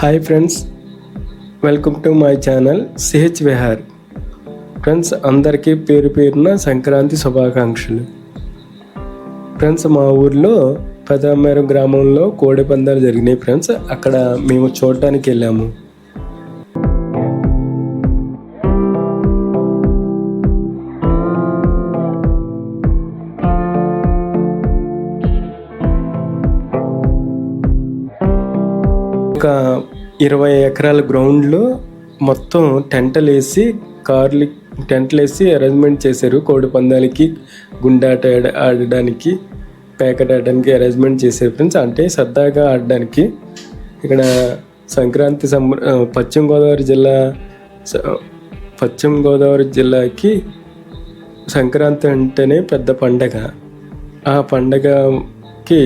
Hi friends welcome to my channel CH Vihar friends అందరికీ పేరు పేరున సంక్రాంతి శుభాకాంక్షలు. ఫ్రెండ్స్ మా ఊర్లో పెదమేరు గ్రామంలో కోడి పందాలు జరిగినాయి ఫ్రెండ్స్ అక్కడ మేము చూడటానికి వెళ్ళాము. ఒక ఇరవై ఎకరాల గ్రౌండ్లో మొత్తం టెంటలు వేసి కార్లు టెంట్లు వేసి అరేంజ్మెంట్ చేశారు. కోడి పందాలకి గుండాట ఆడడానికి ప్యాకెట్ ఆడడానికి అరేంజ్మెంట్ చేశారు ఫ్రెండ్స్. అంటే సరదాగా ఆడడానికి ఇక్కడ సంక్రాంతి సంబ పశ్చిమ గోదావరి జిల్లా పశ్చిమ గోదావరి జిల్లాకి సంక్రాంతి అంటేనే పెద్ద పండగ. ఆ పండగకి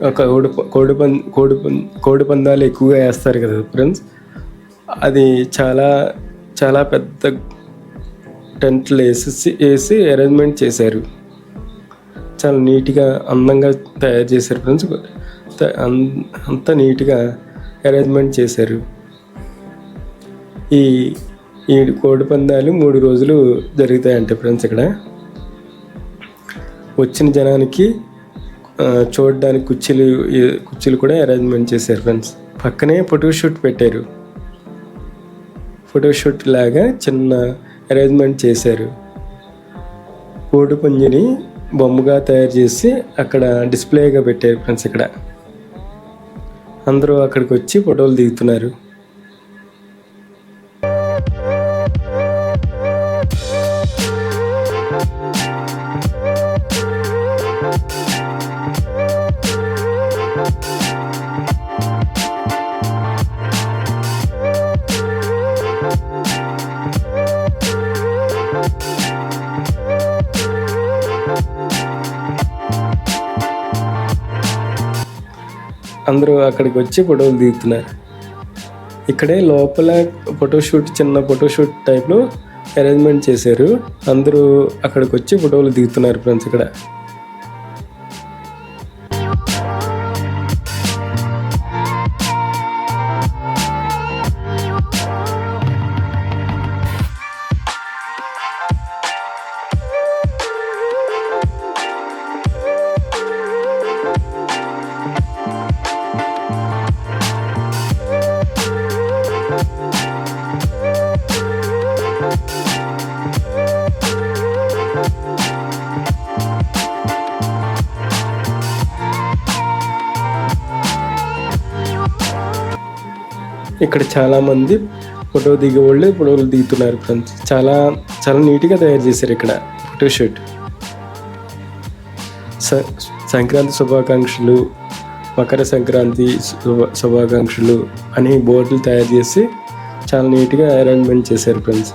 కోడి ప- కోడి పం కోడి పం కోడి పందాలు ఎక్కువగా వేస్తారు కదా ఫ్రెండ్స్. అది చాలా చాలా పెద్ద టెంట్లు వేసేసి వేసి అరేంజ్మెంట్ చేశారు. చాలా నీట్గా అందంగా తయారు చేశారు ఫ్రెండ్స్. అంత అంతా నీట్గా అరేంజ్మెంట్ చేశారు. ఈ ఈ కోడి పందాలు మూడు రోజులు జరుగుతాయంట ఫ్రెండ్స్ ఇక్కడ. వచ్చిన జనానికి చూడడానికి కుర్చీలు కుర్చీలు కూడా అరేంజ్మెంట్ చేశారు ఫ్రెండ్స్ పక్కనే ఫోటో షూట్ పెట్టారు. ఫోటోషూట్ లాగా చిన్న అరేంజ్మెంట్ చేశారు. కోడి పుంజిని బొమ్మగా తయారు చేసి అక్కడ డిస్ప్లేగా పెట్టారు ఫ్రెండ్స్ ఇక్కడ. అందరూ అక్కడికి వచ్చి ఫోటోలు దిగుతున్నారు. అందరూ అక్కడికి వచ్చి ఫోటోలు దిగుతున్నారు. ఇక్కడే లోపల ఫోటోషూట్ చిన్న ఫోటోషూట్ టైప్లో అరేంజ్మెంట్ చేశారు. అందరూ అక్కడికి వచ్చి ఫోటోలు దిగుతున్నారు ఫ్రెండ్స్ ఇక్కడ. ఇక్కడ చాలామంది ఫోటో దిగేవాళ్ళు ఫోటోలు దిగుతున్నారు ఫ్రెండ్స్. చాలా చాలా నీట్గా తయారు చేశారు ఇక్కడ ఫోటోషూట్ సంక్రాంతి శుభాకాంక్షలు మకర సంక్రాంతి శుభాకాంక్షలు అని బోర్డులు తయారు చేసి చాలా నీట్గా అరేంజ్మెంట్ చేశారు ఫ్రెండ్స్.